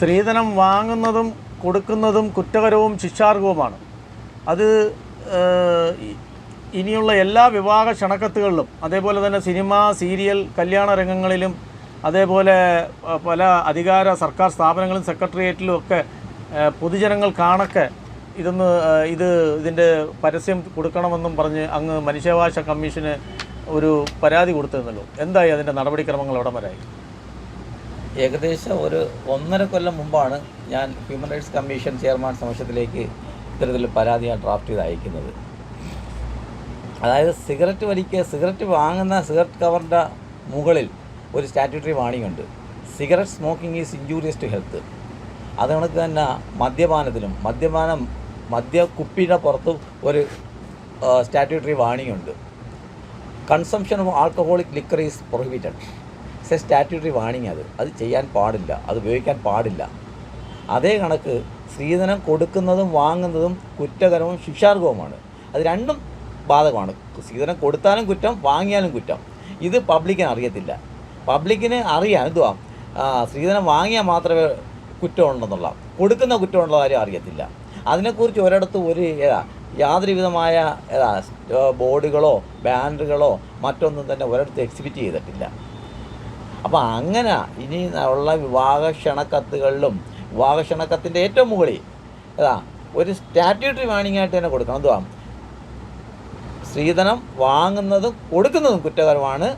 സ്ത്രീധനം വാങ്ങുന്നതും കൊടുക്കുന്നതും കുറ്റകരവും ശിക്ഷാർഹവുമാണ്. അത് ഇനിയുള്ള എല്ലാ വിവാഹ ക്ഷണക്കത്തുകളിലും അതേപോലെ തന്നെ സിനിമ സീരിയൽ കല്യാണ രംഗങ്ങളിലും അതേപോലെ പല അധികാര സർക്കാർ സ്ഥാപനങ്ങളും സെക്രട്ടേറിയറ്റിലും ഒക്കെ പൊതുജനങ്ങൾ കാണക്കെ ഇതൊന്ന് ഇത് ഇതിന്റെ പരസ്യം കൊടുക്കണമെന്നും പറഞ്ഞ് അങ്ങ് മനുഷ്യാവകാശ കമ്മീഷന് ഒരു പരാതി കൊടുത്തിരുന്നല്ലോ. എന്തായി അതിന്റെ നടപടിക്രമങ്ങൾ എവിടെ വരായി ഏകദേശം ഒരു ഒന്നര കൊല്ലം മുമ്പാണ് ഞാൻ ഹ്യൂമൻ റൈറ്റ്സ് കമ്മീഷൻ ചെയർമാൻ സമക്ഷത്തിലേക്ക് ഇത്തരത്തിൽ പരാതി ഞാൻ ഡ്രാഫ്റ്റ് ചെയ്ത് അയക്കുന്നത്. അതായത് സിഗരറ്റ് വലിക്കുക സിഗരറ്റ് വാങ്ങുന്ന സിഗരറ്റ് കവറിന്റെ മുകളിൽ ഒരു സ്റ്റാറ്റ്യൂട്ടറി വാണിംഗ് ഉണ്ട് cigarette smoking is injurious to health അത് കണക്ക് തന്നെ മദ്യപാനത്തിലും മദ്യപാനം മദ്യക്കുപ്പിയുടെ പുറത്തും ഒരു സ്റ്റാറ്റ്യൂട്ടറി വാണിംഗ് ഉണ്ട് consumption of alcoholic liquor is prohibited a statutory warning അത്. അത് ചെയ്യാൻ പാടില്ല. അത് ഉപയോഗിക്കാൻ പാടില്ല. അതേ കണക്ക് സ്ത്രീധനം കൊടുക്കുന്നതും വാങ്ങുന്നതും കുറ്റകരവും ശിക്ഷാർഹവുമാണ്. അത് രണ്ടും ബാധകമാണ്. സ്ത്രീധനം കൊടുത്താലും കുറ്റം വാങ്ങിയാലും കുറ്റം. ഇത് പബ്ലിക്കിന് അറിയത്തില്ല. പബ്ലിക്കിന് അറിയാം. എന്തുവാ? സ്ത്രീധനം വാങ്ങിയാൽ മാത്രമേ കുറ്റമുണ്ടെന്നുള്ള. കൊടുക്കുന്ന കുറ്റമുള്ള കാര്യം അറിയത്തില്ല. അതിനെക്കുറിച്ച് ഒരിടത്ത് ഒരു ഏതാ യാതൊരു വിധമായ ഏതാ ബോർഡുകളോ ബാനറുകളോ മറ്റൊന്നും തന്നെ ഒരിടത്ത് എക്സിബിറ്റ് ചെയ്തിട്ടില്ല. അപ്പോൾ അങ്ങനെ ഇനി ഉള്ള വിവാഹ ക്ഷണക്കത്തുകളിലും വിവാഹ ക്ഷണക്കത്തിന്റെ ഏറ്റവും മുകളിൽ ഏതാ ഒരു സ്റ്റാറ്റ്യൂട്ടറി വാണിംഗ് ആയിട്ട് തന്നെ കൊടുക്കണം. എന്തുവാ? സ്ത്രീധനം വാങ്ങുന്നതും കൊടുക്കുന്നതും കുറ്റകരമാണ്.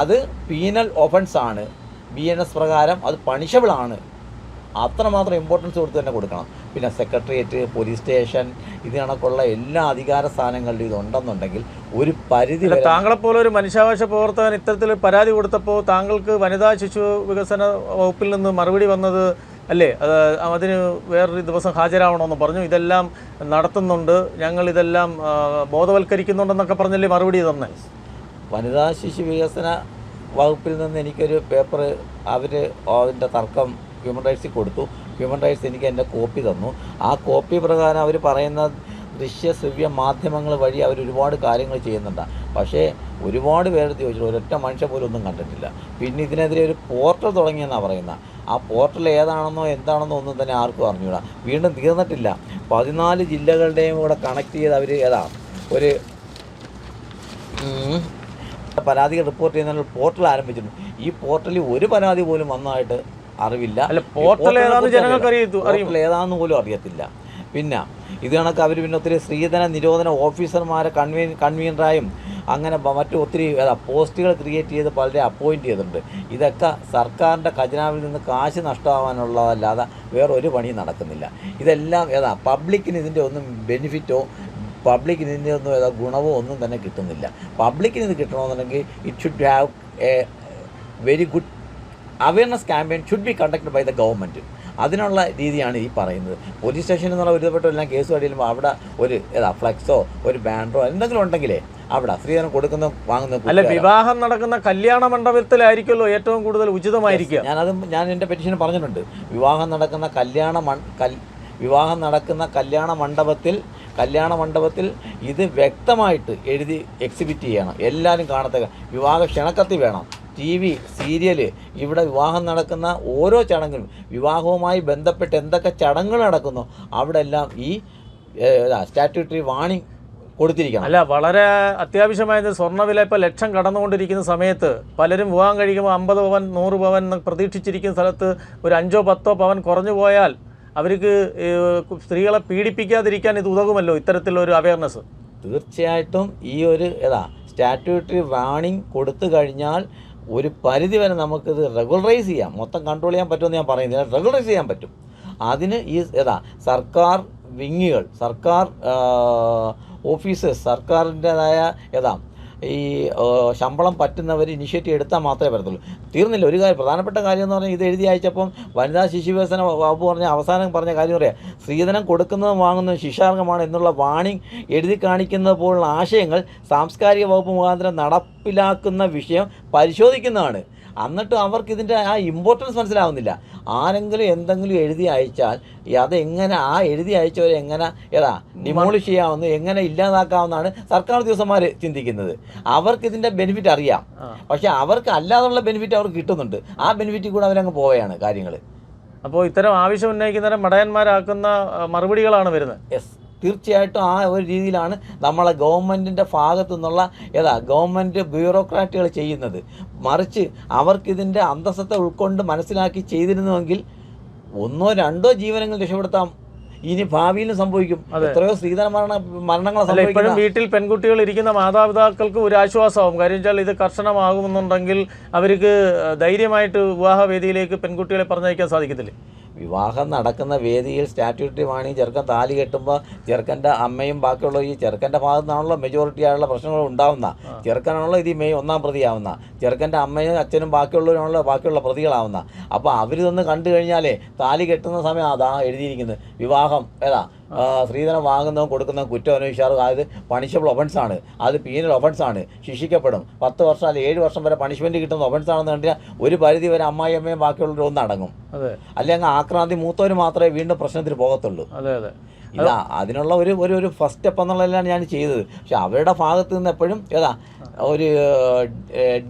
അത് പീനൽ ഒഫൻസ് ആണ്. ബി എൻ എസ് പ്രകാരം അത് പണിഷബിളാണ് അത്രമാത്രം ഇമ്പോർട്ടൻസ് കൊടുത്ത് തന്നെ കൊടുക്കണം. പിന്നെ സെക്രട്ടേറിയറ്റ് പോലീസ് സ്റ്റേഷൻ ഇത് കണക്കുള്ള എല്ലാ അധികാര സ്ഥാനങ്ങളിലും ഇതുണ്ടെന്നുണ്ടെങ്കിൽ ഒരു പരിധി താങ്കളെ പോലെ ഒരു മനുഷ്യാവകാശ പ്രവർത്തകൻ ഇത്തരത്തിൽ പരാതി കൊടുത്തപ്പോൾ താങ്കൾക്ക് വനിതാ ശിശു വികസന വകുപ്പിൽ നിന്ന് മറുപടി വന്നത് അല്ലേ? അത് അതിന് വേറൊരു ദിവസം ഹാജരാവണമെന്ന് പറഞ്ഞു. ഇതെല്ലാം നടത്തുന്നുണ്ട്. ഞങ്ങൾ ഇതെല്ലാം ബോധവൽക്കരിക്കുന്നുണ്ടെന്നൊക്കെ പറഞ്ഞല്ലേ മറുപടി തന്നെ? വനിതാ ശിശു വികസന വകുപ്പിൽ നിന്ന് എനിക്കൊരു പേപ്പർ അവർ അതിന്റെ തർക്കം ഹ്യൂമൻ റൈറ്റ്സിൽ കൊടുത്തു. ഹ്യൂമൻ റൈറ്റ്സ് എനിക്ക് എന്റെ കോപ്പി തന്നു. ആ കോപ്പി പ്രകാരം അവർ പറയുന്ന ദൃശ്യ ശ്രവ്യ മാധ്യമങ്ങൾ വഴി അവർ ഒരുപാട് കാര്യങ്ങൾ ചെയ്യുന്നുണ്ട്. പക്ഷേ ഒരുപാട് പേരെ ചോദിച്ചിട്ട് ഒരൊറ്റ മനുഷ്യ പോലും ഒന്നും കണ്ടിട്ടില്ല. പിന്നെ ഇതിനെതിരെ ഒരു പോർട്ടൽ തുടങ്ങിയെന്നാണ് പറയുന്നത് ആ പോർട്ടൽ ഏതാണെന്നോ എന്താണെന്നോ ഒന്നും തന്നെ ആർക്കും അറിഞ്ഞൂടാ. വീണ്ടും തീർന്നിട്ടില്ല. പതിനാല് ജില്ലകളുടെയും കൂടെ കണക്ട് ചെയ്ത് അവർ ഏതാ? ഒരു. പരാതികൾ റിപ്പോർട്ട് ചെയ്യുന്ന പോർട്ടൽ ആരംഭിച്ചിട്ടുണ്ട്. ഈ പോർട്ടലിൽ ഒരു പരാതി പോലും വന്നതായിട്ട് അറിവില്ല. അല്ല, പോർട്ടൽ ഏതാണെന്ന് ജനങ്ങൾക്ക്. അറിയത്തു- ഏതാണെന്ന് പോലും അറിയത്തില്ല. പിന്നെ ഇത് കണക്ക് അവർ പിന്നെ ഒത്തിരി സ്ത്രീധന നിരോധന ഓഫീസർമാരെ കൺവീൻ കൺവീനറായും അങ്ങനെ മറ്റു ഒത്തിരി പോസ്റ്റുകൾ ക്രിയേറ്റ് ചെയ്ത് പലരെ അപ്പോയിന്റ് ചെയ്തിട്ടുണ്ട്. ഇതൊക്കെ സർക്കാരിന്റെ ഖജനാവിൽ നിന്ന് കാശ് നഷ്ടമാവാനുള്ളതല്ലാതെ വേറൊരു പണിയും നടക്കുന്നില്ല. ഇതെല്ലാം ഏതാ പബ്ലിക്കിന് ഇതിന്റെ ഒന്നും ബെനിഫിറ്റോ പബ്ലിക്കിന് ഇതിന്റെ ഒന്നും ഏതാ ഗുണമോ ഒന്നും തന്നെ കിട്ടുന്നില്ല. പബ്ലിക്കിന് ഇത് കിട്ടണമെന്നുണ്ടെങ്കിൽ it should have a very good awareness campaign should be conduct by the government അതിനുള്ള രീതിയാണ് ഈ പറയുന്നത്. പോലീസ് സ്റ്റേഷനിൽ നിന്നുള്ള ഒരുപ്പെട്ടെല്ലാം കേസ് കഴിയുമ്പോൾ അവിടെ ഒരു ഏതാ ഫ്ലെക്സോ ഒരു ബാനറോ എന്തെങ്കിലും ഉണ്ടെങ്കിലേ അവിടെ സ്ത്രീധനം കൊടുക്കുന്ന വാങ്ങുന്ന അല്ല വിവാഹം നടക്കുന്ന കല്യാണ മണ്ഡപത്തിലായിരിക്കുമല്ലോ ഏറ്റവും കൂടുതൽ ഉചിതമായിരിക്കുക. ഞാനത് ഞാൻ എന്റെ പെറ്റീഷൻ പറഞ്ഞിട്ടുണ്ട്. വിവാഹം നടക്കുന്ന കല്യാണ വിവാഹം നടക്കുന്ന കല്യാണ മണ്ഡപത്തിൽ കല്യാണ മണ്ഡപത്തിൽ ഇത് വ്യക്തമായിട്ട് എഴുതി എക്സിബിറ്റ് ചെയ്യണം. എല്ലാവരും കാണത്തക്ക വിവാഹ ക്ഷണക്കത്തി വേണം. ടി വി സീരിയൽ ഇവിടെ വിവാഹം നടക്കുന്ന ഓരോ ചടങ്ങിലും വിവാഹവുമായി ബന്ധപ്പെട്ട് എന്തൊക്കെ ചടങ്ങുകൾ നടക്കുന്നു അവിടെ എല്ലാം ഈ സ്റ്റാറ്റ്യൂട്ടറി വാണിംഗ് കൊടുത്തിരിക്കണം. അല്ല വളരെ അത്യാവശ്യമായത് സ്വർണവില ഇപ്പോൾ ലക്ഷം കടന്നുകൊണ്ടിരിക്കുന്ന സമയത്ത് പലരും വിവാഹം കഴിക്കുമ്പോൾ അമ്പത് പവൻ നൂറ് പവൻ എന്ന് പ്രതീക്ഷിച്ചിരിക്കുന്ന സ്ഥലത്ത് ഒരു അഞ്ചോ പത്തോ പവൻ കുറഞ്ഞു പോയാൽ അവർക്ക് സ്ത്രീകളെ പീഡിപ്പിക്കാതിരിക്കാൻ ഇത് ഉതകുമല്ലോ ഇത്തരത്തിലൊരു അവയർനെസ് തീർച്ചയായിട്ടും ഈ ഒരു ഏതാ സ്റ്റാറ്റ്യൂട്ടറി വാണിംഗ് കൊടുത്തു കഴിഞ്ഞാൽ ഒരു പരിധി വരെ നമുക്കിത് റെഗുലറൈസ് ചെയ്യാം. മൊത്തം കൺട്രോൾ ചെയ്യാൻ പറ്റുമെന്ന് ഞാൻ പറയുന്നില്ല. റെഗുലറൈസ് ചെയ്യാൻ പറ്റും. അതിന് ഈ ഏതാ സർക്കാർ വിങ്ങുകൾ സർക്കാർ ഓഫീസേഴ്സ് സർക്കാരിന്റെതായ ഏതാ ഈ ശമ്പളം പറ്റുന്നവർ ഇനിഷ്യേറ്റീവ് എടുത്താൽ മാത്രമേ പറ്റത്തുള്ളൂ തീർന്നില്ല. ഒരു കാര്യം പ്രധാനപ്പെട്ട കാര്യം എന്ന് പറഞ്ഞാൽ ഇത് എഴുതി അയച്ചപ്പം വനിതാ ശിശു വികസന വകുപ്പ് പറഞ്ഞ അവസാനം പറഞ്ഞ കാര്യം പറയാം സ്ത്രീധനം കൊടുക്കുന്നതും വാങ്ങുന്നതും ശിക്ഷാർഹമാണ് എന്നുള്ള വാണിംഗ് എഴുതി കാണിക്കുന്നത് പോലുള്ള ആശയങ്ങൾ സാംസ്കാരിക വകുപ്പ് മുഖാന്തരം നടപ്പിലാക്കുന്ന വിഷയം പരിശോധിക്കുന്നതാണ്. എന്നിട്ടും അവർക്ക് ഇതിന്റെ ആ ഇമ്പോർട്ടൻസ് മനസ്സിലാവുന്നില്ല. ആരെങ്കിലും എന്തെങ്കിലും എഴുതി അയച്ചാൽ അതെങ്ങനെ ആ എഴുതി അയച്ചവരെ എങ്ങനെ ഏതാ ഡിമോളിഷ് ചെയ്യാമെന്ന് എങ്ങനെ ഇല്ലാതാക്കാവുന്നതാണ് സർക്കാർ ഉദ്യോഗസ്ഥന്മാർ ചിന്തിക്കുന്നത്. അവർക്ക് ഇതിന്റെ ബെനിഫിറ്റ് അറിയാം. പക്ഷെ അവർക്ക് അല്ലാതുള്ള ബെനിഫിറ്റ് അവർക്ക് കിട്ടുന്നുണ്ട്. ആ ബെനിഫിറ്റിൽ കൂടെ അവരങ്ങ് പോവുകയാണ് കാര്യങ്ങൾ അപ്പോൾ ഇത്തരം ആവശ്യം ഉന്നയിക്കുന്നവരെ മടയന്മാരാക്കുന്ന മറുപടികളാണ് വരുന്നത്. യെസ് തീർച്ചയായിട്ടും ആ ഒരു രീതിയിലാണ് നമ്മളെ ഗവൺമെന്റിന്റെ ഭാഗത്തു നിന്നുള്ള ഏതാ ഗവൺമെന്റ് ബ്യൂറോക്രാറ്റുകൾ ചെയ്യുന്നത്. മറിച്ച് അവർക്കിതിന്റെ അന്തസ്സത്തെ ഉൾക്കൊണ്ട് മനസ്സിലാക്കി ചെയ്തിരുന്നുവെങ്കിൽ ഒന്നോ രണ്ടോ ജീവനങ്ങൾ രക്ഷപ്പെടുത്താം. ഇനി ഭാവിയിലും സംഭവിക്കും. എത്രയോ സ്ത്രീധന മരണ മരണങ്ങൾ ഇപ്പോഴും വീട്ടിൽ പെൺകുട്ടികൾ ഇരിക്കുന്ന മാതാപിതാക്കൾക്ക് ഒരു ആശ്വാസമാവും. കാര്യം വെച്ചാൽ ഇത് കർശനമാകുമെന്നുണ്ടെങ്കിൽ അവർക്ക് ധൈര്യമായിട്ട് വിവാഹവേദിയിലേക്ക് പെൺകുട്ടികളെ പറഞ്ഞയക്കാൻ സാധിക്കത്തില്ലേ? വിവാഹം നടക്കുന്ന വേദിയിൽ സ്റ്റാറ്റ്യൂട്ടറി വാണി ചെറുക്കൻ താലി കെട്ടുമ്പോൾ ചെറുക്കന്റെ അമ്മയും ബാക്കിയുള്ള ഈ ചെറുക്കന്റെ ഭാഗത്തു നിന്നാണല്ലോ മെജോറിറ്റി ആയുള്ള പ്രശ്നങ്ങൾ ഉണ്ടാവുന്ന. ചെറുക്കനാണല്ലോ ഇത് മെയ് ഒന്നാം പ്രതിയാവുന്ന. ചെറുക്കന്റെ അമ്മയും അച്ഛനും ബാക്കിയുള്ളവരാണല്ലോ ബാക്കിയുള്ള പ്രതികളാവുന്ന. അപ്പോൾ അവരിതൊന്ന് കണ്ടു കഴിഞ്ഞാലേ താലി കെട്ടുന്ന സമയം അതാ എഴുതിയിരിക്കുന്നത്. വിവാഹം ഏതാ? സ്ത്രീധനം വാങ്ങുന്നതും കൊടുക്കുന്നതും കുറ്റം അന്വേഷിച്ചാറ് അതായത് പണിഷബിൾ ഒഫൻസ് ആണ്. അത് പീനൽ ഒഫൻസ് ആണ്. ശിക്ഷിക്കപ്പെടും. പത്ത് വർഷം അല്ലെങ്കിൽ ഏഴ് വർഷം വരെ പണിഷ്മെന്റ് കിട്ടുന്ന ഒഫൻസ് ആണെന്ന് കണ്ടാൽ ഒരു പരിധി വരെ അമ്മായി അമ്മയും ബാക്കിയുള്ളവരും ഒന്ന് അടങ്ങും. അതെ. അല്ലെങ്കിൽ ആക്രാന്തി മൂത്തവർ മാത്രമേ വീണ്ടും പ്രശ്നത്തിൽ പോകത്തുള്ളൂ. അതെ അതെ. ഇതാ അതിനുള്ള ഒരു ഒരു ഒരു ഫസ്റ്റ് സ്റ്റെപ്പ് എന്നുള്ളതിലാണ് ഞാൻ ചെയ്തത്. പക്ഷെ അവരുടെ ഭാഗത്ത് നിന്ന് എപ്പോഴും ഏതാ ഒരു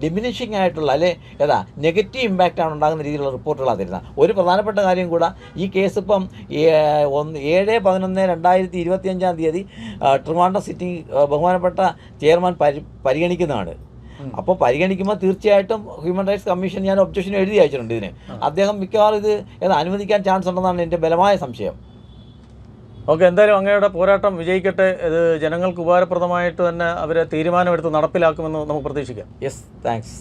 ഡിമിനിഷിങ് ആയിട്ടുള്ള അല്ലെ ഏതാ നെഗറ്റീവ് ഇമ്പാക്റ്റ് ആണ് ഉണ്ടാകുന്ന രീതിയിലുള്ള റിപ്പോർട്ടുകളാണ് തരുന്നത്. ഒരു പ്രധാനപ്പെട്ട കാര്യം കൂടെ ഈ കേസ് ഇപ്പം ഒന്ന് ഏഴ് പതിനൊന്ന് രണ്ടായിരത്തി ഇരുപത്തി അഞ്ചാം തീയതി ആ, സിറ്റി സിറ്റിംഗ് ബഹുമാനപ്പെട്ട ചെയർമാൻ പരി പരിഗണിക്കുന്നതാണ്. അപ്പോൾ പരിഗണിക്കുമ്പോൾ തീർച്ചയായിട്ടും ഹ്യൂമൻ റൈറ്റ്സ് കമ്മീഷൻ ഞാൻ ഒബ്ജക്ഷൻ എഴുതി അയച്ചിട്ടുണ്ട് ഇതിന്. അദ്ദേഹം മിക്കവാറും ഇത് ഏതാ അനുവദിക്കാൻ ചാൻസ് ഉണ്ടെന്നാണ് എന്റെ ബലമായ സംശയം. ഓക്കെ എന്തായാലും അങ്ങയുടെ പോരാട്ടം വിജയിക്കട്ടെ. ഇത് ജനങ്ങൾക്ക് ഉപകാരപ്രദമായിട്ട് തന്നെ അവരെ തീരുമാനമെടുത്ത് നടപ്പിലാക്കുമെന്ന് നമുക്ക് പ്രതീക്ഷിക്കാം. Yes thanks